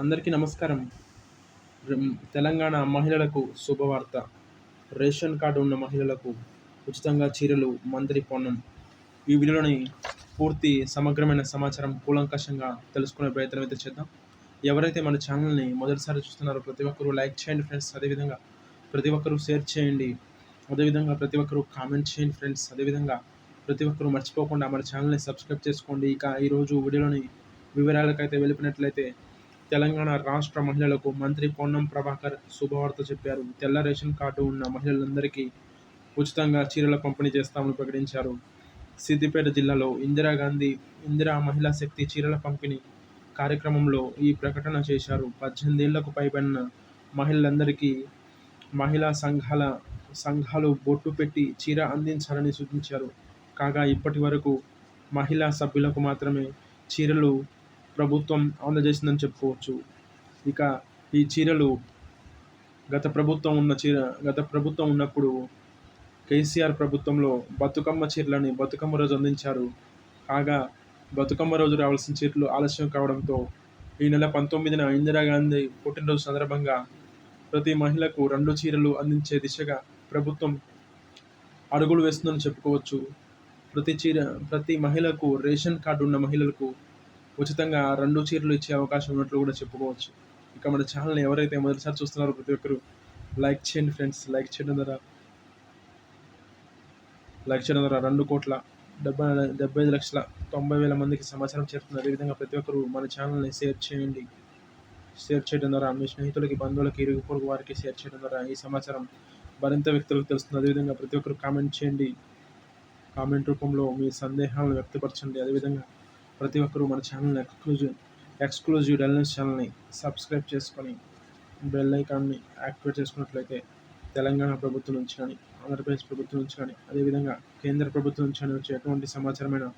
అందరికీ నమస్కారం. తెలంగాణ మహిళలకు శుభవార్త. రేషన్ కార్డు ఉన్న మహిళలకు ఉచితంగా చీరలు మంత్రి పొన్నం. ఈ వీడియోలోని పూర్తి సమగ్రమైన సమాచారం కూలంకషంగా తెలుసుకునే ప్రయత్నం అయితే చేద్దాం. ఎవరైతే మన ఛానల్ని మొదటిసారి చూస్తున్నారో ప్రతి ఒక్కరూ లైక్ చేయండి ఫ్రెండ్స్. అదేవిధంగా ప్రతి ఒక్కరూ షేర్ చేయండి. అదేవిధంగా ప్రతి ఒక్కరూ కామెంట్ చేయండి ఫ్రెండ్స్. అదేవిధంగా ప్రతి ఒక్కరూ మర్చిపోకుండా మన ఛానల్ని సబ్స్క్రైబ్ చేసుకోండి. ఇక ఈరోజు వీడియోలోని వివరాలకైతే వెళ్ళిపోయినట్లయితే తెలంగాణ రాష్ట్ర మహిళలకు మంత్రి పొన్నం ప్రభాకర్ శుభవార్త చెప్పారు. తెల్ల రేషన్ కార్డు ఉన్న మహిళలందరికీ ఉచితంగా చీరల పంపిణీ చేస్తామని ప్రకటించారు. సిద్దిపేట జిల్లాలో ఇందిరాగాంధీ ఇందిరా మహిళా శక్తి చీరల పంపిణీ కార్యక్రమంలో ఈ ప్రకటన చేశారు. పద్దెనిమిదేళ్ళకు పైబడిన మహిళలందరికీ మహిళా సంఘాల సంఘాలు బొట్టు పెట్టి చీర అందించాలని సూచించారు. కాగా ఇప్పటి వరకు మహిళా సభ్యులకు మాత్రమే చీరలు ప్రభుత్వం అందజేసిందని చెప్పుకోవచ్చు. ఇక ఈ చీరలు గత ప్రభుత్వం ఉన్న చీర గత ప్రభుత్వం ఉన్నప్పుడు కేసీఆర్ ప్రభుత్వంలో బతుకమ్మ చీరలని బతుకమ్మ రోజు అందించారు. కాగా బతుకమ్మ రోజు రావాల్సిన చీరలు ఆలస్యం కావడంతో ఈ నెల పంతొమ్మిదిన ఇందిరాగాంధీ పుట్టినరోజు సందర్భంగా ప్రతి మహిళకు రెండు చీరలు అందించే దిశగా ప్రభుత్వం అడుగులు వేస్తుందని చెప్పుకోవచ్చు. ప్రతి చీర ప్రతి మహిళకు రేషన్ కార్డు ఉన్న మహిళలకు ఉచితంగా రెండు చీరలు ఇచ్చే అవకాశం ఉన్నట్లు కూడా చెప్పుకోవచ్చు. ఇక మన ఛానల్ని ఎవరైతే మొదటిసారి చూస్తున్నారో ప్రతి ఒక్కరు లైక్ చేయండి ఫ్రెండ్స్ లైక్ చేయడం ద్వారా లైక్ చేయడం ద్వారా రెండు కోట్ల డెబ్బై డెబ్బై ఐదు లక్షల తొంభై వేల మందికి సమాచారం చేరుతుంది. అదేవిధంగా ప్రతి ఒక్కరు మన ఛానల్ని షేర్ చేయండి. షేర్ చేయడం ద్వారా మీ స్నేహితులకి బంధువులకి ఇరుగు పొరుగు వారికి షేర్ చేయడం ద్వారా ఈ సమాచారం మరింత వ్యక్తులకు తెలుస్తుంది. అదేవిధంగా ప్రతి ఒక్కరు కామెంట్ చేయండి. కామెంట్ రూపంలో మీ సందేహాలను వ్యక్తపరచండి. అదేవిధంగా ప్రతి ఒక్కరూ మన ఛానల్ ఎక్స్క్లూజివ్ ఎక్స్క్లూజివ్ డెల్నెస్ ఛానల్ని సబ్స్క్రైబ్ చేసుకొని బెల్ ఐకాన్ని యాక్టివేట్ చేసుకున్నట్లయితే తెలంగాణ ప్రభుత్వం నుంచి కానీ ఆంధ్రప్రదేశ్ ప్రభుత్వం నుంచి కానీ అదేవిధంగా కేంద్ర ప్రభుత్వం నుంచి కానీ వచ్చే ఎటువంటి సమాచారమైన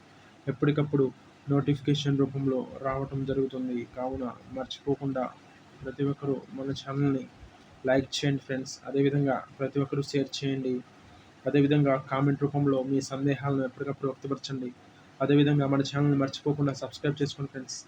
ఎప్పటికప్పుడు నోటిఫికేషన్ రూపంలో రావటం జరుగుతుంది. కావున మర్చిపోకుండా ప్రతి ఒక్కరూ మన ఛానల్ని లైక్ చేయండి ఫ్రెండ్స్. అదేవిధంగా ప్రతి ఒక్కరూ షేర్ చేయండి. అదేవిధంగా కామెంట్ రూపంలో మీ సందేహాలను ఎప్పటికప్పుడు వ్యక్తపరచండి. అదేవిధంగా మన ఛానల్ని మర్చిపోకుండా సబ్స్క్రైబ్ చేసుకోండి ఫ్రెండ్స్.